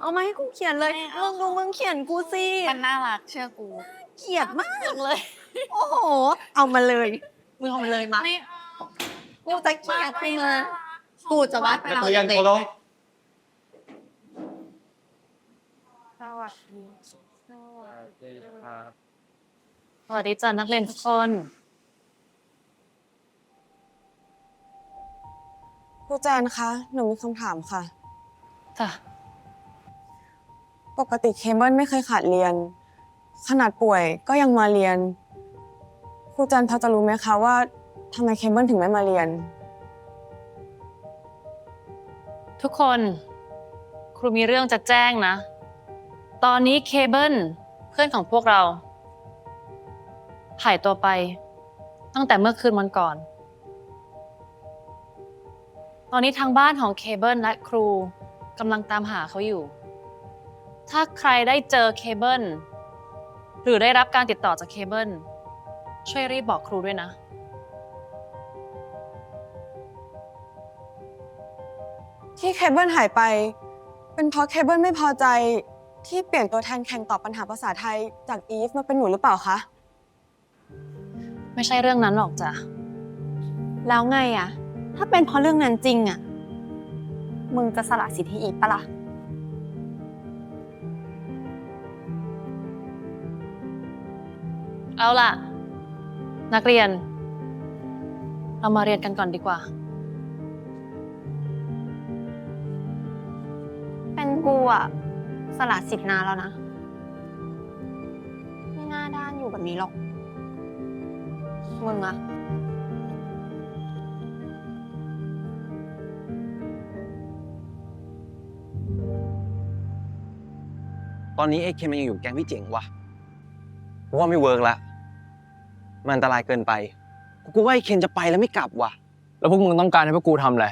เอามาให้กูเขียนเลยไม่เอา มึงดูมึงเขียนกูสิมันน่ารักเชื่อกูเกลียดมากจังเลย โอ้โห เอามาเลยมึงเอามาเลยมาไม่กูจะเกลียดมึงเลยกูจะวาดไปนักเราเรียนเด็เคารพสวัสดีสวัสดีจ้านักเรียนทุกคน ครูแจนคะ หนูมีคำถามค่ะจ้ะ ปกติเคเบิลไม่เคยขาดเรียน ขนาดป่วยก็ยังมาเรียน ครูแจนพอจะรู้ไหมคะว่าทำไมเคเบิลถึงไม่มาเรียน ทุกคนครูมีเรื่องจะแจ้งนะ ตอนนี้เคเบิลเพื่อนของพวกเราหายตัวไป ตั้งแต่เมื่อคืนวันก่อน ตอนนี้ทางบ้านของเคเบิลและครูกำลังตามหาเขาอยู่ ถ้าใครได้เจอเคเบิลหรือได้รับการติดต่อจากเคเบิลช่วยรีบบอกครูด้วยนะ ที่เคเบิลหายไป เป็นเพราะเคเบิลไม่พอใจที่เปลี่ยนตัวแทนแข่งตอบปัญหาภาษาไทยจากอีฟมาเป็นหนูหรือเปล่าคะ ไม่ใช่เรื่องนั้นหรอกจ้ะ แล้วไงอะถ้าเป็นเพราะเรื่องนั้นจริงอะมึงจะสละสิทธิอีกปะล่ะ เอาล่ะ นักเรียน เรามาเรียนกันก่อนดีกว่า เป็นกูอะสละสิทธิ์นานแล้วนะ ไม่น่าด้านอยู่แบบนี้หรอก มึงอะตอนนี้ไอ้เคนมันยังอยู่แก๊งพี่เจ๋งวะกูว่าไม่เวิร์กละ มันอันตรายเกินไป กูว่าไอ้เคนจะไปแล้วไม่กลับว่ะ แล้วพวกมึงต้องการให้พวกกูทำอะไร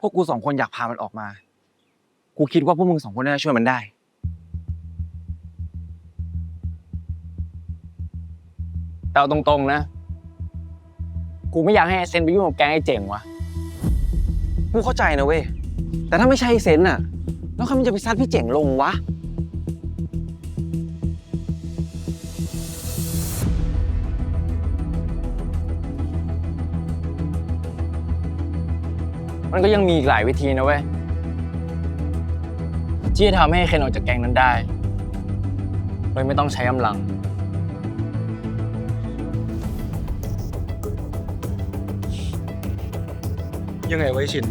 พวกกูสองคนอยากพามันออกมา กูคิดว่าพวกมึงสองคนน่าจะช่วยมันได้ แต่เอาตรงๆนะ กูไม่อยากให้ไอ้เซนไปยุ่งกับแก๊งไอ้เจ๋งวะกูเข้าใจนะเว้ย แต่ถ้าไม่ใช่ไอ้เซนน่ะ แล้วใครมันจะไปซัดพี่เจ๋งลงวะ มันก็ยังมีอีกหลายวิธีนะเว้ยที่จะทำให้เคนออกจากแก๊งนั้นได้ โดยไม่ต้องใช้กำลัง ยังไงไว้ชิน